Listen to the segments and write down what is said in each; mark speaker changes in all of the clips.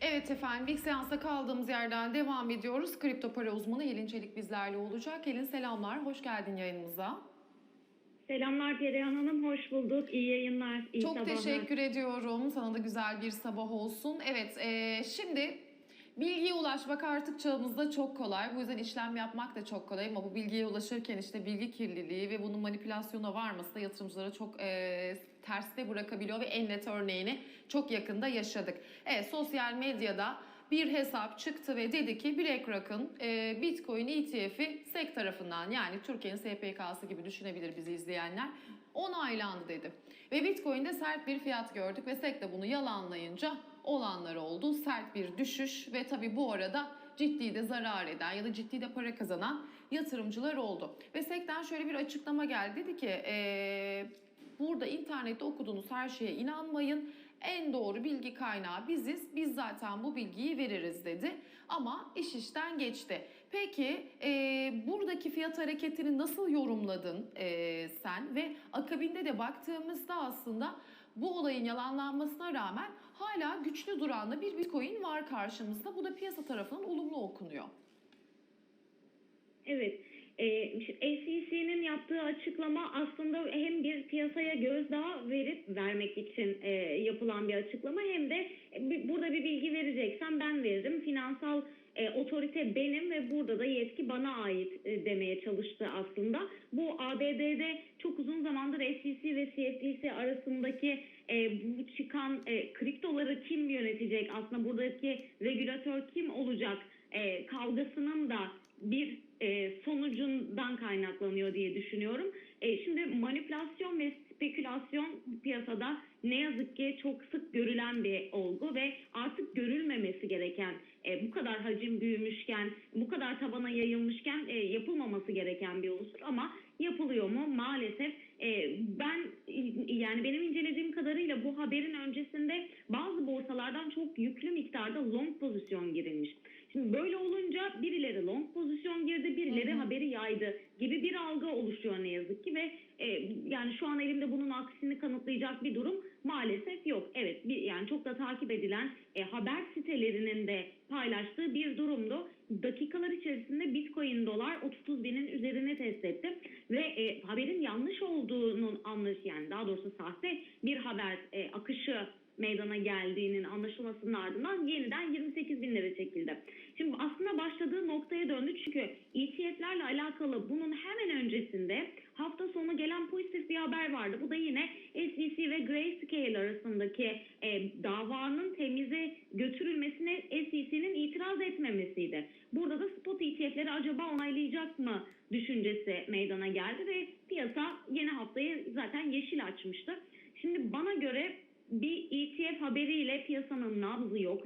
Speaker 1: Evet efendim ilk seansta kaldığımız yerden devam ediyoruz. Kripto para uzmanı Helin Çelik bizlerle olacak. Helin selamlar, hoş geldin yayınımıza.
Speaker 2: Selamlar Perihan Hanım, hoş bulduk. İyi yayınlar, iyi
Speaker 1: Çok
Speaker 2: sabahlar.
Speaker 1: teşekkür ediyorum. Sana da güzel bir sabah olsun. Evet, e, şimdi bilgiye ulaşmak artık çağımızda çok kolay. Bu yüzden işlem yapmak da çok kolay. Ama bu bilgiye ulaşırken işte bilgi kirliliği ve bunun manipülasyona varması da yatırımcılara çok e, terste bırakabiliyor ve en net örneğini çok yakında yaşadık. Evet, sosyal medyada bir hesap çıktı ve dedi ki BlackRock'ın e, Bitcoin ETF'i SEC tarafından yani Türkiye'nin SPK'sı gibi düşünebilir bizi izleyenler onaylandı dedi. Ve Bitcoin'de sert bir fiyat gördük ve SEC de bunu yalanlayınca olanlar oldu. Sert bir düşüş ve tabii bu arada ciddi de zarar eden ya da ciddi de para kazanan yatırımcılar oldu. Ve SEC'ten şöyle bir açıklama geldi. Dedi ki e, burada internette okuduğunuz her şeye inanmayın. En doğru bilgi kaynağı biziz. Biz zaten bu bilgiyi veririz dedi. Ama iş işten geçti. Peki e, buradaki fiyat hareketini nasıl yorumladın e, sen? Ve akabinde de baktığımızda aslında bu olayın yalanlanmasına rağmen hala güçlü duran da bir bitcoin var karşımızda. Bu da piyasa tarafından olumlu okunuyor.
Speaker 2: Evet, e, SEC'nin yaptığı açıklama aslında hem bir piyasaya gözdağı verip vermek için e, yapılan bir açıklama hem de e, burada bir bilgi vereceksem ben veririm. Finansal e, otorite benim ve burada da yetki bana ait e, demeye çalıştı aslında. Bu ABD'de çok uzun zamandır SEC ve CFTC arasındaki e, bu çıkan e, kriptoları kim yönetecek aslında buradaki regülatör kim olacak e, kavgasının da bir e, sonucundan kaynaklanıyor diye düşünüyorum. E, şimdi manipülasyon ve spekülasyon piyasada ne yazık ki çok sık görülen bir olgu ve artık görülmemesi gereken bu kadar hacim büyümüşken, bu kadar tabana yayılmışken e, yapılmaması gereken bir unsur ama yapılıyor mu? Maalesef e, ben yani benim incelediğim kadarıyla bu haberin öncesinde bazı borsalardan çok yüklü miktarda long pozisyon girilmiş. Şimdi böyle olunca birileri long pozisyon yaydı gibi bir algı oluşuyor ne yazık ki ve e, yani şu an elimde bunun aksini kanıtlayacak bir durum maalesef yok. Evet bir, yani çok da takip edilen e, haber sitelerinin de paylaştığı bir durumdu. Dakikalar içerisinde Bitcoin dolar 30 binin üzerine test etti ve e, haberin yanlış olduğunun anlaş yani daha doğrusu sahte bir haber e, akışı meydana geldiğinin anlaşılmasının ardından yeniden 28 binlere çekildi. Şimdi aslında başladığı noktaya döndü çünkü ETF'lerle alakalı bunun hemen öncesinde hafta sonu gelen pozitif bir haber vardı. Bu da yine SEC ve Grayscale arasındaki e, davanın temize götürülmesine SEC'nin itiraz etmemesiydi. Burada da spot ETF'leri acaba onaylayacak mı düşüncesi meydana geldi ve piyasa yeni haftayı zaten yeşil açmıştı. Şimdi bana göre bir ETF haberiyle piyasanın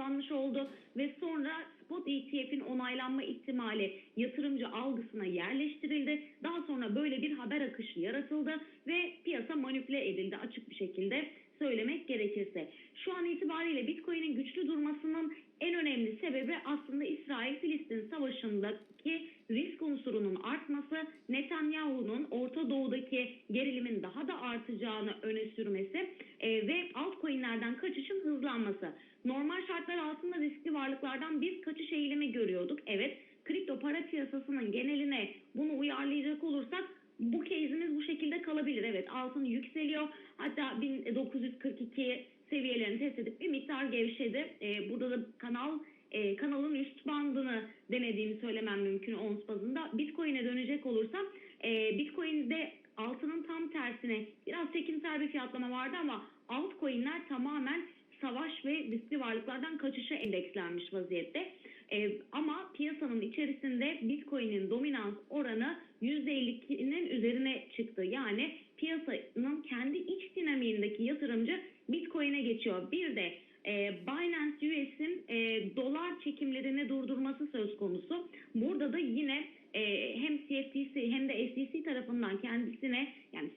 Speaker 2: nabzı yoklanmış oldu ve sonra spot ETF'in onaylanma ihtimali yatırımcı algısına yerleştirildi. Daha sonra böyle bir haber akışı yaratıldı ve piyasa manipüle edildi açık bir şekilde söylemek gerekirse. Şu an itibariyle Bitcoin'in güçlü durmasının en önemli sebebi aslında İsrail-Filistin savaşındaki risk unsurunun artması, Netanyahu'nun Orta Doğu'daki gerilimin daha da artacağını öne sürmesi e, ve altcoin'lerden kaçışın hızlanması. Normal şartlar altında riskli varlıklardan biz kaçış eğilimi görüyorduk. Evet, kripto para piyasasının geneline bunu uyarlayacak olursak bu case'imiz bu şekilde kalabilir. Evet altın yükseliyor. Hatta 1942 seviyelerini test edip bir miktar gevşedi. Ee, burada da kanal e, kanalın üst bandını denediğimi söylemem mümkün ons bazında. Bitcoin'e dönecek olursam e, Bitcoin'de altının tam tersine biraz çekimsel bir fiyatlama vardı ama altcoin'ler tamamen savaş ve riskli varlıklardan kaçışa endekslenmiş vaziyette. Ee, ama piyasanın içerisinde Bitcoin'in dominans oranı %52'nin üzerine çıktı. Yani piyasanın kendi iç dinamiğindeki yatırımcı Bitcoin'e geçiyor. Bir de e, Binance US'in e, dolar çekimlerini durdurması söz konusu. Burada da yine e, hem CFTC hem de SEC tarafından kendisine yani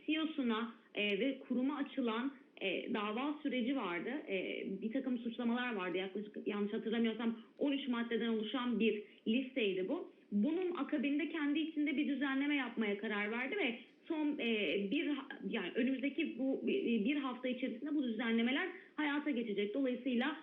Speaker 2: CEO'suna e, ve kuruma açılan e, dava süreci vardı. E, bir takım suçlamalar vardı. Yaklaşık yanlış hatırlamıyorsam 13 maddeden oluşan bir listeydi bu. Bunun akabinde kendi içinde bir düzenleme yapmaya karar verdi ve son e, bir yani önümüzdeki bu bir hafta içerisinde bu düzenlemeler hayata geçecek. Dolayısıyla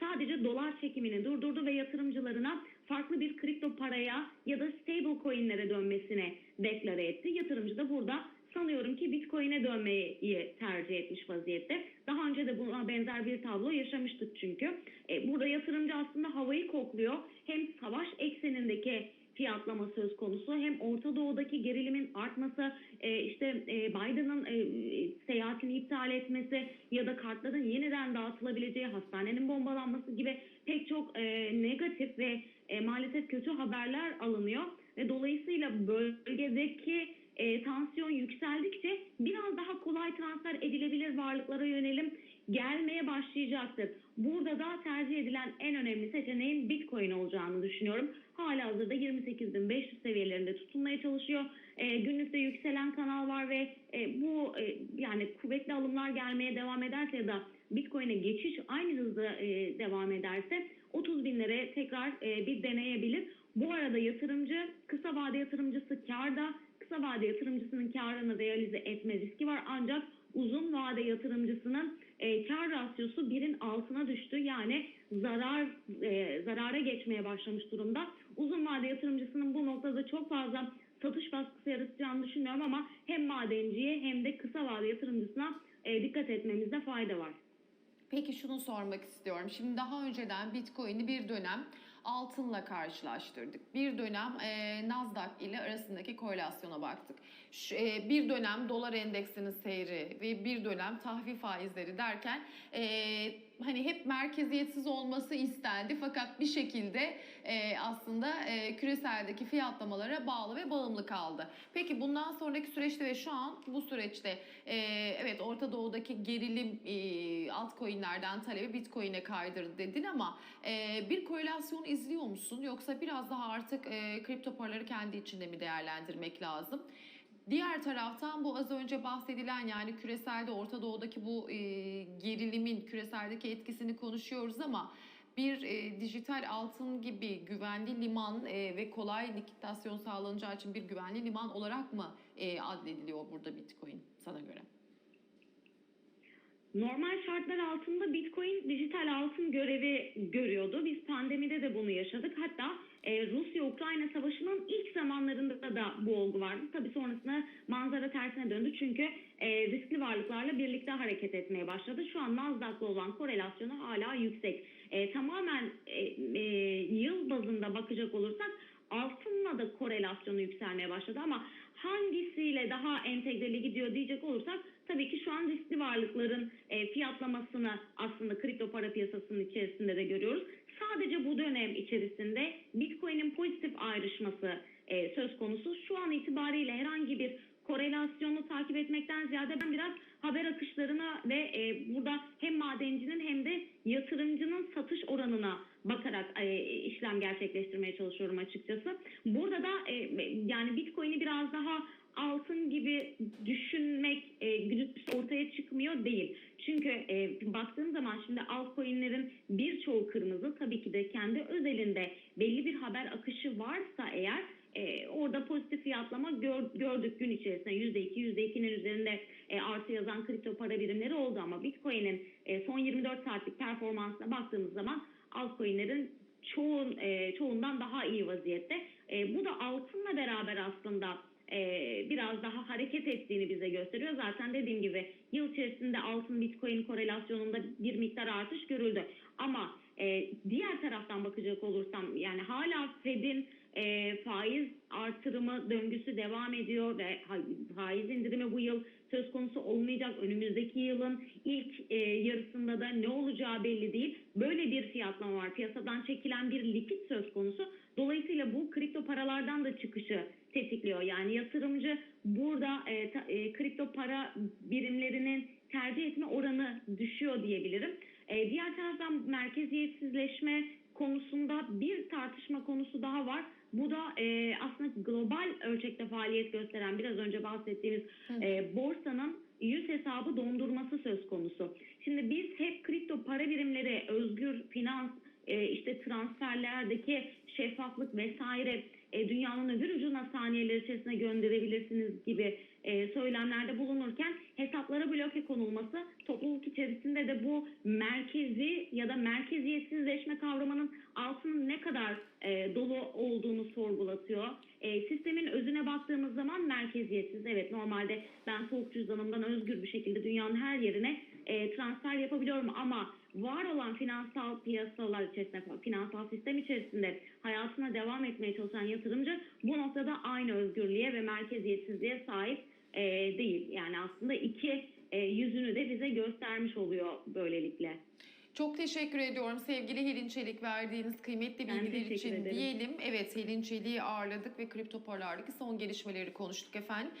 Speaker 2: sadece dolar çekimini durdurdu ve yatırımcılarına farklı bir kripto paraya ya da stable coinlere dönmesine deklare etti. Yatırımcı da burada sanıyorum ki Bitcoin'e dönmeyi tercih etmiş vaziyette. Daha önce de buna benzer bir tablo yaşamıştık çünkü. E, burada yatırımcı aslında havayı kokluyor. Hem savaş eksenindeki fiyatlama söz konusu hem Orta Doğu'daki gerilimin artması, e, işte e, Biden'ın e, seyahatini iptal etmesi ya da kartların yeniden dağıtılabileceği, hastanenin bombalanması gibi pek çok e, negatif ve e, maalesef kötü haberler alınıyor ve dolayısıyla bölgedeki e, tansiyon yükseldikçe biraz daha kolay transfer edilebilir varlıklara yönelim gelmeye başlayacaktır. Burada da tercih edilen en önemli seçeneğin Bitcoin olacağını düşünüyorum. Hala hazırda 28.500 seviyelerinde tutunmaya çalışıyor. E, günlükte yükselen kanal var ve e, bu e, yani kuvvetli alımlar gelmeye devam ederse ya da Bitcoin'e geçiş aynı hızda e, devam ederse 30 binlere tekrar e, bir deneyebilir. Bu arada yatırımcı, kısa vade yatırımcısı karda, kısa vade yatırımcısının karını realize etme riski var ancak uzun vade yatırımcısının e, kar rasyosu birin altına düştü. Yani zarar e, zarara geçmeye başlamış durumda. Uzun vade yatırımcısının bu noktada çok fazla satış baskısı yaratacağını düşünmüyorum ama hem madenciye hem de kısa vade yatırımcısına e, dikkat etmemizde fayda var.
Speaker 1: Peki şunu sormak istiyorum. Şimdi daha önceden Bitcoin'i bir dönem altınla karşılaştırdık. Bir dönem e, Nasdaq ile arasındaki korelasyona baktık. Şu, e, bir dönem dolar endeksinin seyri ve bir dönem tahvil faizleri derken e, hani hep merkeziyetsiz olması istendi fakat bir şekilde e, aslında e, küreseldeki fiyatlamalara bağlı ve bağımlı kaldı. Peki bundan sonraki süreçte ve şu an bu süreçte e, evet Orta Doğu'daki gerilim e, altcoin'lerden talebi Bitcoin'e kaydırdı dedin ama e, bir korelasyon izliyor musun yoksa biraz daha artık e, kripto paraları kendi içinde mi değerlendirmek lazım? Diğer taraftan bu az önce bahsedilen yani küreselde Orta Doğu'daki bu e, gerilimin küreseldeki etkisini konuşuyoruz ama bir e, dijital altın gibi güvenli liman e, ve kolay likitasyon sağlanacağı için bir güvenli liman olarak mı e, adlediliyor burada Bitcoin sana göre?
Speaker 2: Normal şartlar altında Bitcoin dijital altın görevi görüyordu. Biz pandemide de bunu yaşadık. Hatta e, Rusya-Ukrayna savaşının ilk zamanlarında da bu olgu vardı. Tabii sonrasında manzara tersine döndü. Çünkü e, riskli varlıklarla birlikte hareket etmeye başladı. Şu an Nasdaq'la olan korelasyonu hala yüksek. E, tamamen e, e, yıl bazında bakacak olursak altınla da korelasyonu yükselmeye başladı ama hangisiyle daha entegreli gidiyor diyecek olursak tabii ki şu an riskli varlıkların e, fiyatlamasını aslında kripto para piyasasının içerisinde de görüyoruz. Sadece bu dönem içerisinde Bitcoin'in pozitif ayrışması e, söz konusu. Şu an itibariyle herhangi bir korelasyonu takip etmekten ziyade ben biraz haber akışlarına ve e, burada hem madencinin hem de yatırımcının satış oranına bakarak e, işlem gerçekleştirmeye çalışıyorum açıkçası. Burada da e, yani Bitcoin'i biraz daha altın gibi düşünmek e, güdüsü ortaya çıkmıyor değil. Çünkü e, baktığım zaman şimdi altcoin'lerin birçoğu kırmızı tabii ki de kendi özelinde belli bir haber akışı varsa eğer e, orada pozitif fiyatlama gör, gördük gün içerisinde %2, %2'nin üzerinde e, artı yazan kripto para birimleri oldu ama Bitcoin'in e, son 24 saatlik performansına baktığımız zaman altcoin'lerin çoğun, e, çoğundan daha iyi vaziyette. E, bu da altınla beraber aslında biraz daha hareket ettiğini bize gösteriyor. Zaten dediğim gibi yıl içerisinde altın bitcoin korelasyonunda bir miktar artış görüldü. Ama e, diğer taraftan bakacak olursam yani hala Fed'in e, faiz artırımı döngüsü devam ediyor ve faiz indirimi bu yıl söz konusu olmayacak. Önümüzdeki yılın ilk e, yarısında da ne olacağı belli değil. Böyle bir fiyatlama var. Piyasadan çekilen bir likit söz konusu. Dolayısıyla bu kripto paralardan da çıkışı tetikliyor. Yani yatırımcı burada e, ta, e, kripto para birimlerinin tercih etme oranı düşüyor diyebilirim. E, diğer taraftan merkeziyetsizleşme konusunda bir tartışma konusu daha var. Bu da e, aslında global ölçekte faaliyet gösteren biraz önce bahsettiğimiz e, borsanın yüz hesabı dondurması söz konusu. Şimdi biz hep kripto para birimleri, özgür finans, e, işte transferlerdeki şeffaflık vesaire e, dünyanın öbür ucuna saniyeler içerisinde gönderebilirsiniz gibi e, söylemlerde bulunurken hesaplara bloke konulması topluluk içerisinde de bu merkezi ya da merkeziyetsizleşme kavramının altının ne kadar e, dolu olduğunu sorgulatıyor. E, sistemin özüne baktığımız zaman merkeziyetsiz. Evet normalde ben soğuk cüzdanımdan özgür bir şekilde dünyanın her yerine e, transfer yapabiliyorum ama var olan finansal piyasalar içerisinde, finansal sistem içerisinde hayatına devam etmeye çalışan yatırımcı bu noktada aynı özgürlüğe ve merkeziyetsizliğe sahip e, değil. Yani aslında iki e, yüzünü de bize göstermiş oluyor böylelikle.
Speaker 1: Çok teşekkür ediyorum sevgili Helin Çelik verdiğiniz kıymetli bilgiler için
Speaker 2: ederim.
Speaker 1: diyelim. Evet Helin Çelik'i ağırladık ve kripto paralardaki son gelişmeleri konuştuk efendim.